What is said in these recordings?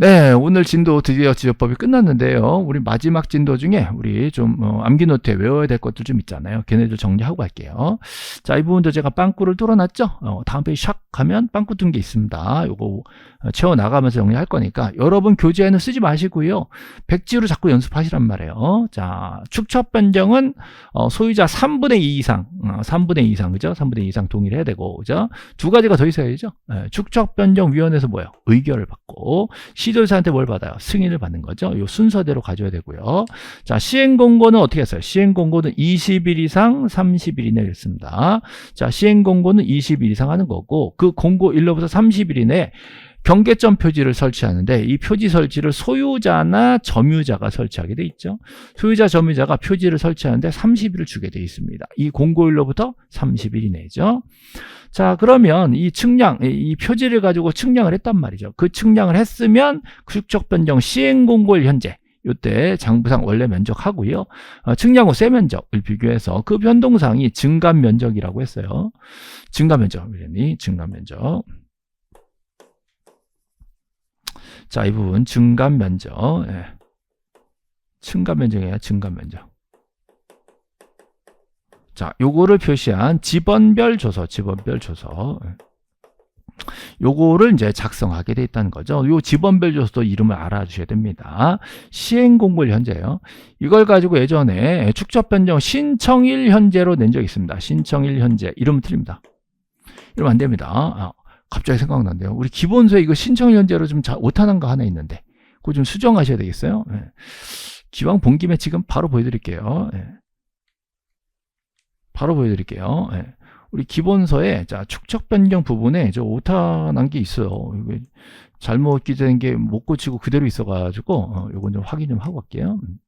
네, 오늘 진도 드디어 지적법이 끝났는데요. 우리 마지막 진도 중에 우리 좀 어, 암기 노트에 외워야 될 것들 좀 있잖아요. 걔네들 정리하고 갈게요. 자, 이 부분도 제가 빵꾸를 뚫어놨죠. 어, 다음 페이지 샥 하면 빵꾸 뜬 게 있습니다. 요거 어, 채워 나가면서 정리할 거니까 여러분 교재에는 쓰지 마시고요. 백지로 자꾸 연습하시란 말이에요. 자, 축척 변경은 어, 소유자 3분의 2 이상, 어, 3분의 2 이상 그죠? 3분의 2 이상 동의를 해야 되고 그죠? 두 가지가 더 있어야죠. 예, 축척 변경 위원회에서 뭐예요? 의결을 받고 시도사한테 뭘 받아요? 승인을 받는 거죠. 이 순서대로 가져야 되고요. 자, 시행 공고는 어떻게 했어요? 시행 공고는 20일 이상 30일 이내에 했습니다. 자, 시행 공고는 20일 이상 하는 거고 그 공고 일로부터 30일 이내에 경계점 표지를 설치하는데 이 표지 설치를 소유자나 점유자가 설치하게 돼 있죠. 소유자, 점유자가 표지를 설치하는데 30일을 주게 돼 있습니다. 이 공고일로부터 30일 이내죠. 자, 그러면 이 측량, 이 표지를 가지고 측량을 했단 말이죠. 그 측량을 했으면 축적 변경 시행 공고일 현재 요때 장부상 원래 면적하고요. 어, 측량 후 세 면적을 비교해서 그 변동상이 증감 면적이라고 했어요. 증감 면적, 증감 면적. 자, 이 부분 증감 면적. 예. 증감 면적이에요. 증감 면적. 자, 요거를 표시한 지번별 조서, 지번별 조서. 예. 요거를 이제 작성하게 돼 있다는 거죠. 요 지번별 조서도 이름을 알아주셔야 됩니다. 시행 공고일 현재요. 이걸 가지고 예전에 축적 변경 신청일 현재로 낸 적이 있습니다. 신청일 현재. 이러면 틀립니다. 이러면 안 됩니다. 아, 갑자기 생각난대요. 우리 기본서에 이거 신청 현재로 좀 오타난 거 하나 있는데, 그거 좀 수정하셔야 되겠어요. 예. 기왕 본 김에 지금 바로 보여드릴게요. 예. 바로 보여드릴게요. 예. 우리 기본서에 자 축적 변경 부분에 저 오타 난 게 있어요. 이거 잘못 기재된 게 못 고치고 그대로 있어가지고 어, 요건 좀 확인 좀 하고 갈게요. 음.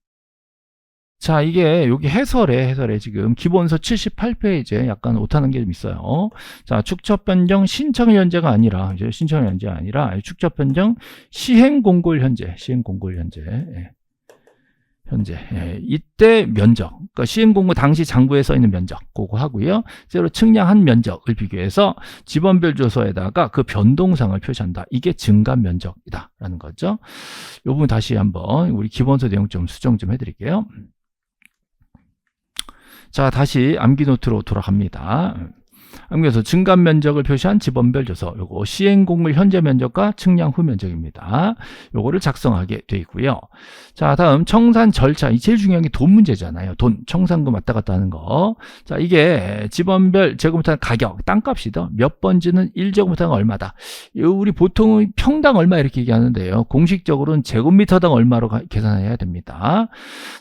자, 이게 여기 해설에 해설에 지금 기본서 78페이지에 약간 오타난 게 좀 있어요. 자, 축적 변경 신청 현재가 아니라 이제 신청 현재가 아니라 축적 변경 시행 공고일 현재, 시행 공고일 현재. 예. 현재 예, 이때 면적, 그러니까 시행 공고 당시 장부에 써 있는 면적 그거 하고요. 새로 측량한 면적을 비교해서 지번별 조서에다가 그 변동상을 표시한다. 이게 증감 면적이다라는 거죠. 이 부분 다시 한번 우리 기본서 내용 좀 수정 좀 해드릴게요. 자, 다시 암기 노트로 돌아갑니다. 그래서 증감 면적을 표시한 지번별 조서 요거 시행 공물 현재 면적과 측량 후 면적입니다. 요거를 작성하게 돼 있고요. 자, 다음 청산 절차. 이 제일 중요한 게 돈 문제잖아요. 돈 청산금 왔다 갔다 하는 거. 자, 이게 지번별 제곱미터 가격, 땅값이다. 몇 번지는 1제곱미터당 얼마다. 우리 보통 평당 얼마 이렇게 얘기하는데요. 공식적으로는 제곱미터당 얼마로 계산해야 됩니다.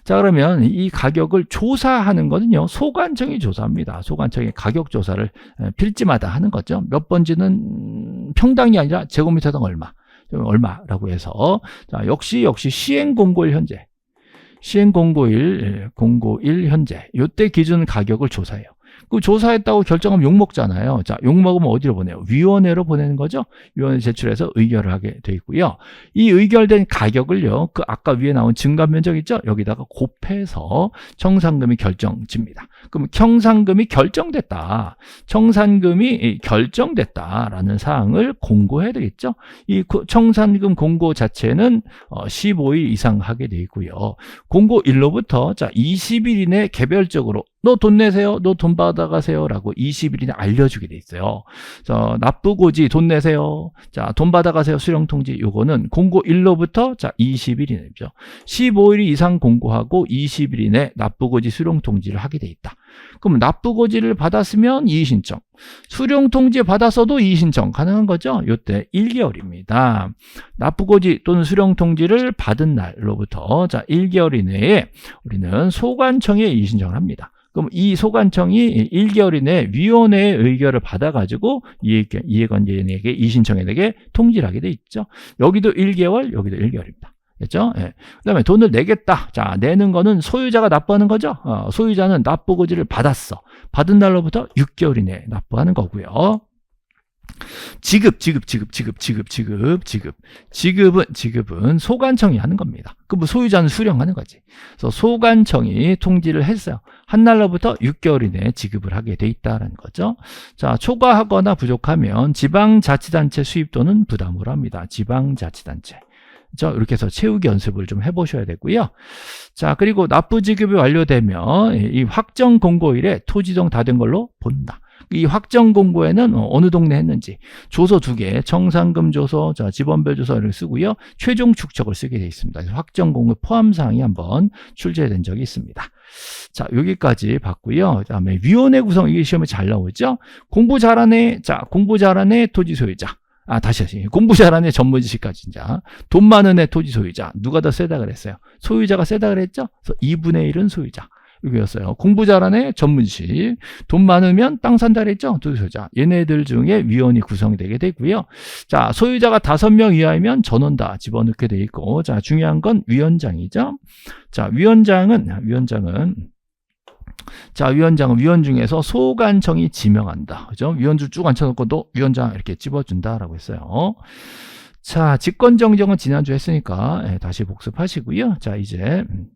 자, 그러면 이 가격을 조사하는 거는요. 소관청이 조사합니다. 소관청이 가격 조사를 필지마다 하는 거죠. 몇 번지는 평당이 아니라 제곱미터당 얼마, 얼마라고 해서 자, 역시 역시 시행 공고일 현재, 시행 공고일 공고일 현재 요때 기준 가격을 조사해요. 그 조사했다고 결정하면 욕먹잖아요. 자, 욕먹으면 어디로 보내요? 위원회로 보내는 거죠. 위원회 제출해서 의결을 하게 돼 있고요. 이 의결된 가격을요, 그 아까 위에 나온 증감 면적 있죠? 여기다가 곱해서 청산금이 결정집니다. 그럼 청산금이 결정됐다. 청산금이 결정됐다라는 사항을 공고해야 되겠죠? 이 청산금 공고 자체는 15일 어, 이상 하게 돼 있고요. 공고 일로부터 자 20일 이내 개별적으로 너 돈 내세요. 너 돈 받아가세요. 라고 20일이나 알려주게 돼 있어요. 자, 납부고지 돈 내세요. 자, 돈 받아가세요. 수령통지. 요거는 공고 1로부터 자, 20일 이내죠. 15일 이상 공고하고 20일 이내 납부고지 수령통지를 하게 돼 있다. 그럼 납부고지를 받았으면 이의신청. 수령통지 받았어도 이의신청 가능한 거죠? 요때 1개월입니다. 납부고지 또는 수령통지를 받은 날로부터 자 1개월 이내에 우리는 소관청에 이의신청을 합니다. 그럼 이 소관청이 1개월 이내에 위원회의 의결을 받아가지고 이해관계인에게 이신청인에게 통지를 하게 돼 있죠. 여기도 1개월, 여기도 1개월입니다. 됐죠? 예. 그 다음에 돈을 내겠다. 자, 내는 거는 소유자가 납부하는 거죠. 어, 소유자는 납부 고지를 받았어. 받은 날로부터 6개월 이내에 납부하는 거고요. 지급, 지급, 지급, 지급, 지급, 지급, 지급. 지급은, 지급은 소관청이 하는 겁니다. 그뭐 소유자는 수령하는 거지. 그래서 소관청이 통지를 했어요. 한 날로부터 6개월 이내에 지급을 하게 돼 있다는 거죠. 자, 초과하거나 부족하면 지방자치단체 수입 또는 부담을 합니다. 지방자치단체. 그죠? 이렇게 해서 채우기 연습을 좀 해보셔야 되고요. 자, 그리고 납부 지급이 완료되면 이 확정 공고일에 토지동 다된 걸로 본다. 이 확정 공고에는 어, 어느 동네 했는지 조서 두 개, 청산금 조서, 자, 지번별 조서를 쓰고요. 최종 축적을 쓰게 되어 있습니다. 확정 공고 포함 사항이 한번 출제된 적이 있습니다. 자, 여기까지 봤고요. 그다음에 위원회 구성 이게 시험에 잘 나오죠. 공부 잘하네. 자, 공부 잘하네 토지 소유자. 아, 다시 하시. 공부 잘하네 전문 지식까지 진짜. 돈 많은 애 토지 소유자. 누가 더 세다 그랬어요? 소유자가 세다 그랬죠? 그래서 2분의 1은 소유자. 이거였어요. 공부 잘하네 전문직, 돈 많으면 땅 산다 그랬죠? 소유자. 얘네들 중에 위원이 구성되게 되고요. 자, 소유자가 다섯 명 이하이면 전원 다 집어넣게 돼 있고, 자, 중요한 건 위원장이죠. 자, 위원장은 위원장은 자, 위원장은 위원 중에서 소관청이 지명한다. 그죠? 위원줄 쭉 앉혀놓고 너 위원장 이렇게 집어준다라고 했어요. 자, 직권정정은 지난주 했으니까 예, 다시 복습하시고요. 자, 이제 음.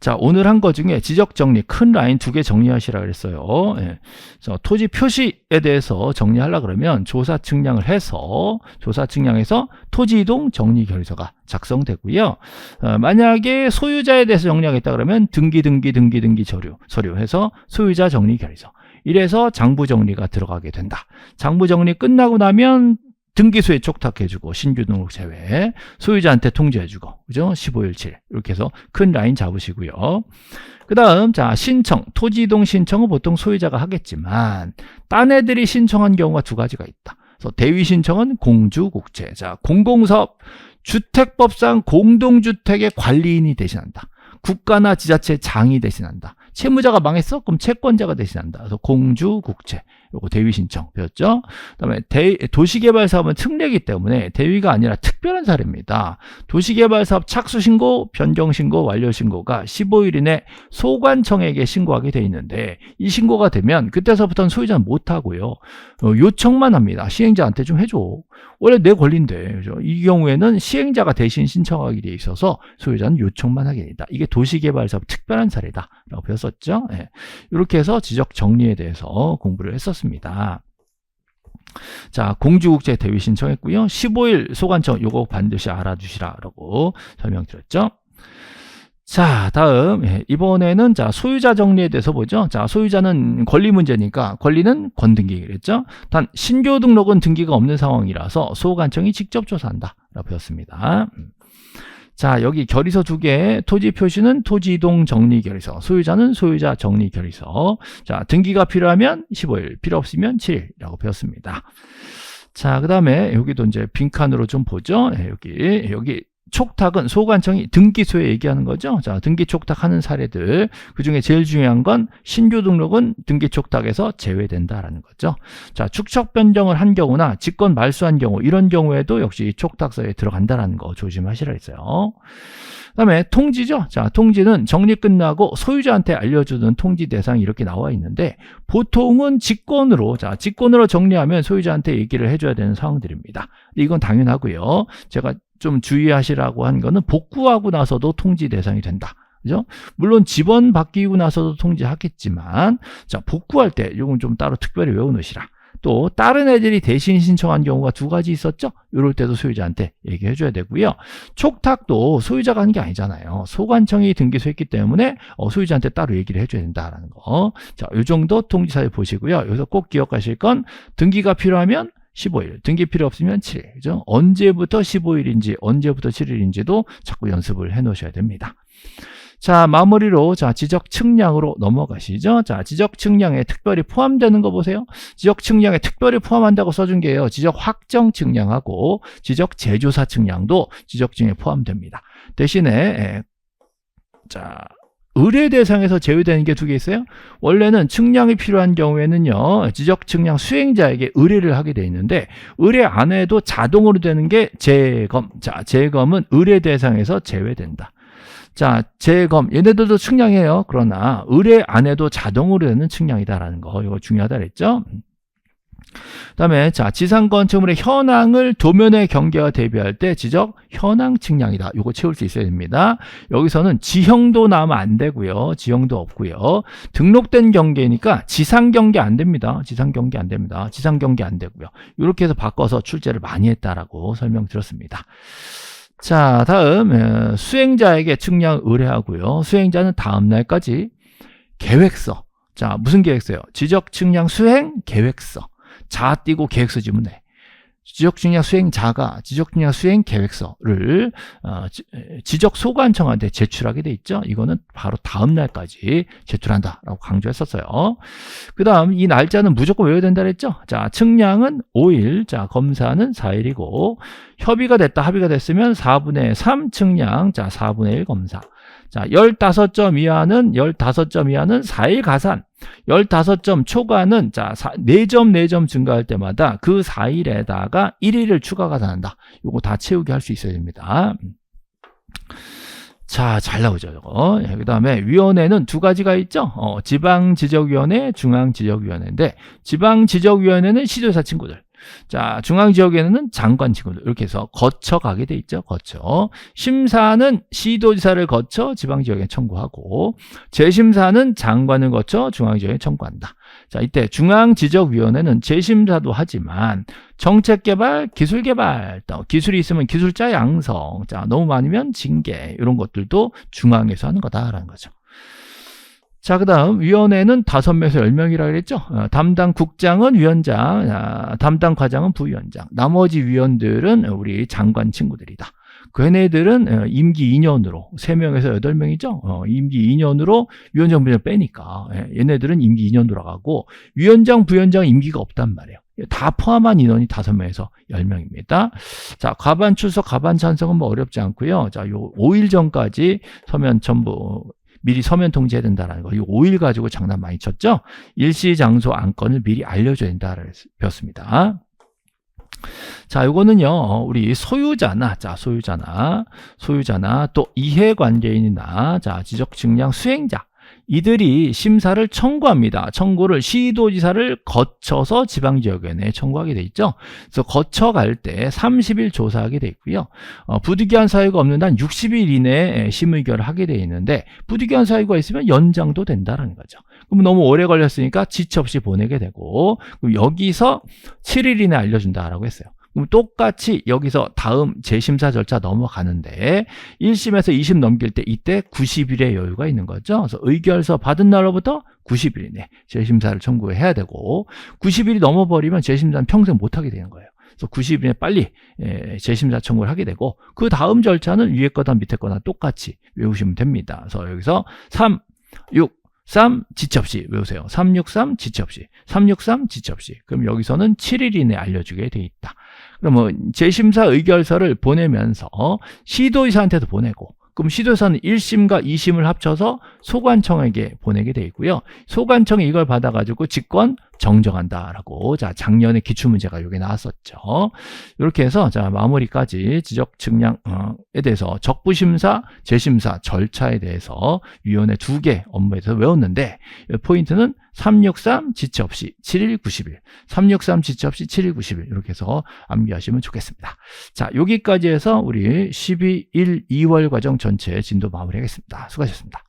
자, 오늘 한 거 중에 지적 정리, 큰 라인 두 개 정리하시라 그랬어요. 예. 자, 토지 표시에 대해서 정리하려 그러면 조사 측량을 해서, 조사 측량해서 토지 이동 정리 결의서가 작성되고요. 어, 만약에 소유자에 대해서 정리하겠다 그러면 등기, 등기, 등기, 등기 서류, 서류 해서 소유자 정리 결의서. 이래서 장부 정리가 들어가게 된다. 장부 정리 끝나고 나면 등기소에 촉탁해주고 신규 등록 제외 소유자한테 통지해주고 그죠? 15일 7 이렇게 해서 큰 라인 잡으시고요. 그 다음 자 신청. 토지 이동 신청은 보통 소유자가 하겠지만 딴 애들이 신청한 경우가 두 가지가 있다. 그래서 대위 신청은 공주국채. 자 공공사업 주택법상 공동주택의 관리인이 대신한다. 국가나 지자체 장이 대신한다. 채무자가 망했어? 그럼 채권자가 대신한다. 그래서 공주, 국채. 요거 대위 신청 배웠죠? 그다음에 대, 도시개발 사업은 특례이기 때문에 대위가 아니라 특별한 사례입니다. 도시개발 사업 착수 신고, 변경 신고, 완료 신고가 15일 이내 소관청에게 신고하게 돼 있는데 이 신고가 되면 그때서부터는 소유자는 못 하고요. 어, 요청만 합니다. 시행자한테 좀 해줘. 원래 내 권리인데 그죠? 이 경우에는 시행자가 대신 신청하게 돼 있어서 소유자는 요청만 하게 됩니다. 이게 도시개발 사업 특별한 사례다라고 배웠. 했었죠. 예. 이렇게 해서 지적 정리에 대해서 공부를 했었습니다. 자, 공주국제 대위 신청했고요. 15일 소관청 요거 반드시 알아두시라라고 설명드렸죠. 자, 다음 예, 이번에는 자 소유자 정리에 대해서 보죠. 자, 소유자는 권리 문제니까 권리는 권등기 그랬죠. 단 신규 등록은 등기가 없는 상황이라서 소관청이 직접 조사한다라고 배웠습니다. 음. 자, 여기 결의서 두 개, 토지 표시는 토지 이동 정리 결의서, 소유자는 소유자 정리 결의서. 자, 등기가 필요하면 15일, 필요 없으면 7일이라고 배웠습니다. 자, 그 다음에 여기도 이제 빈칸으로 좀 보죠. 네, 여기, 여기 촉탁은 소관청이 등기소에 얘기하는 거죠. 자, 등기 촉탁하는 사례들. 그 중에 제일 중요한 건 신규 등록은 등기 촉탁에서 제외된다라는 거죠. 자, 축척 변경을 한 경우나 직권 말소한 경우 이런 경우에도 역시 촉탁서에 들어간다라는 거 조심하시라 했어요. 그다음에 통지죠. 자, 통지는 정리 끝나고 소유자한테 알려주는 통지 대상이 이렇게 나와 있는데 보통은 직권으로 자, 직권으로 정리하면 소유자한테 얘기를 해줘야 되는 상황들입니다. 이건 당연하고요. 제가 좀 주의하시라고 한 거는 복구하고 나서도 통지 대상이 된다. 그죠? 물론 집원 바뀌고 나서도 통지하겠지만, 자, 복구할 때, 이건 좀 따로 특별히 외워 놓으시라. 또, 다른 애들이 대신 신청한 경우가 두 가지 있었죠? 이럴 때도 소유자한테 얘기해 줘야 되고요. 촉탁도 소유자가 하는 게 아니잖아요. 소관청이 등기소했기 때문에 어, 소유자한테 따로 얘기를 해줘야 된다라는 거. 자, 이 정도 통지사에 보시고요. 여기서 꼭 기억하실 건 등기가 필요하면 15일. 등기 필요 없으면 7일. 그죠? 언제부터 15일인지, 언제부터 7일인지도 자꾸 연습을 해 놓으셔야 됩니다. 자, 마무리로, 자, 지적 측량으로 넘어가시죠. 자, 지적 측량에 특별히 포함되는 거 보세요. 지적 측량에 특별히 포함한다고 써준 게요. 지적 확정 측량하고 지적 재조사 측량도 지적 증에 포함됩니다. 대신에, 에, 자, 의뢰 대상에서 제외되는 게 두 개 있어요. 원래는 측량이 필요한 경우에는요, 지적 측량 수행자에게 의뢰를 하게 돼 있는데, 의뢰 안 해도 자동으로 되는 게 재검. 자, 재검은 의뢰 대상에서 제외된다. 자, 재검. 얘네들도 측량해요. 그러나 의뢰 안 해도 자동으로 되는 측량이다라는 거. 이거 중요하다 그랬죠? 다음에 자 지상 건축물의 현황을 도면의 경계와 대비할 때 지적 현황 측량이다. 요거 채울 수 있어야 됩니다. 여기서는 지형도 나오면 안 되고요. 지형도 없고요. 등록된 경계니까 지상 경계 안 됩니다. 지상 경계 안 됩니다. 지상 경계 안 되고요. 이렇게 해서 바꿔서 출제를 많이 했다라고 설명드렸습니다. 자, 다음 에, 수행자에게 측량 의뢰하고요. 수행자는 다음 날까지 계획서. 자, 무슨 계획서요? 지적 측량 수행 계획서. 자 띄고 계획서 지문 내. 지적 측량 수행자가 지적 측량 수행 계획서를 어, 지, 적 소관청한테 제출하게 돼 있죠. 이거는 바로 다음 날까지 제출한다라고 강조했었어요. 그 다음 이 날짜는 무조건 외워야 된다 그랬죠. 자, 측량은 5일, 자, 검사는 4일이고 협의가 됐다 합의가 됐으면 4분의 3 측량, 자, 4분의 1 검사. 자, 15점 이하는 15점 이하는 4일 가산. 15점 초과는 자, 4점 4점 증가할 때마다 그 4일에다가 1일을 추가 가산한다. 요거 다 채우게 할 수 있어야 됩니다. 자, 잘 나오죠, 이거. 예, 그 다음에 위원회는 두 가지가 있죠. 어, 지방지적위원회, 중앙지적위원회인데, 지방지적위원회는 시도사 친구들. 자, 중앙 지역에는 장관 직원들 이렇게 해서 거쳐 가게 돼 있죠. 거쳐. 심사는 시도지사를 거쳐 지방 지역에 청구하고 재심사는 장관을 거쳐 중앙 지역에 청구한다. 자, 이때 중앙 지적 위원회는 재심사도 하지만 정책 개발, 기술 개발, 또 기술이 있으면 기술자 양성, 자, 너무 많으면 징계, 이런 것들도 중앙에서 하는 거다라는 거죠. 자, 그 다음, 위원회는 다섯 명에서 열 명이라 그랬죠? 어, 담당 국장은 위원장, 아, 담당 과장은 부위원장, 나머지 위원들은 우리 장관 친구들이다. 걔네들은 어, 임기 2년으로, 3명에서 8명이죠? 어, 임기 2년으로 위원장, 부위원장 빼니까, 예, 얘네들은 임기 2년 돌아가고, 위원장, 부위원장 임기가 없단 말이에요. 다 포함한 인원이 5명에서 10명입니다. 자, 과반 출석, 과반 찬성은 뭐 어렵지 않고요. 자, 요 5일 전까지 서면 전부 미리 서면 통지해야 된다는 거. 이 5일 가지고 장난 많이 쳤죠? 일시 장소 안건을 미리 알려줘야 된다를 배웠습니다. 자, 요거는요, 우리 소유자나, 자, 소유자나, 소유자나, 또 이해관계인이나, 자, 지적 측량 수행자, 이들이 심사를 청구합니다. 청구를 시도지사를 거쳐서 지방지역위원회에 청구하게 돼 있죠. 그래서 거쳐갈 때 30일 조사하게 돼 있고요. 어, 부득이한 사유가 없는 한 60일 이내에 심의결을 하게 돼 있는데 부득이한 사유가 있으면 연장도 된다는 거죠. 그럼 너무 오래 걸렸으니까 지체 없이 보내게 되고 여기서 7일 이내 알려준다라고 했어요. 그럼 똑같이 여기서 다음 재심사 절차 넘어가는데 1심에서 2심 넘길 때 이때 90일의 여유가 있는 거죠. 그래서 의결서 받은 날로부터 90일 이내 재심사를 청구해야 되고 90일이 넘어버리면 재심사는 평생 못하게 되는 거예요. 그래서 90일에 빨리 예, 재심사 청구를 하게 되고 그 다음 절차는 위에 거나 밑에 거나 똑같이 외우시면 됩니다. 그래서 여기서 3, 6, 3 지체 없이 외우세요. 363 지체 없이. 363 지체 없이. 그럼 여기서는 7일 이내 알려주게 돼 있다. 그러면 재심사 의결서를 보내면서 시도의사한테도 보내고 그럼 시도사는 1심과 2심을 합쳐서 소관청에게 보내게 돼 있고요. 소관청이 이걸 받아가지고 직권 정정한다라고 자 작년에 기출 문제가 여기 나왔었죠. 이렇게 해서 자 마무리까지 지적 측량에 대해서 적부 심사, 재심사 절차에 대해서 위원회 두 개 업무에서 외웠는데 포인트는 363 지체 없이 71 91 363 지체 없이 71 91 이렇게 해서 암기하시면 좋겠습니다. 자 여기까지 해서 우리 12일 2월 과정 전체 진도 마무리하겠습니다. 수고하셨습니다.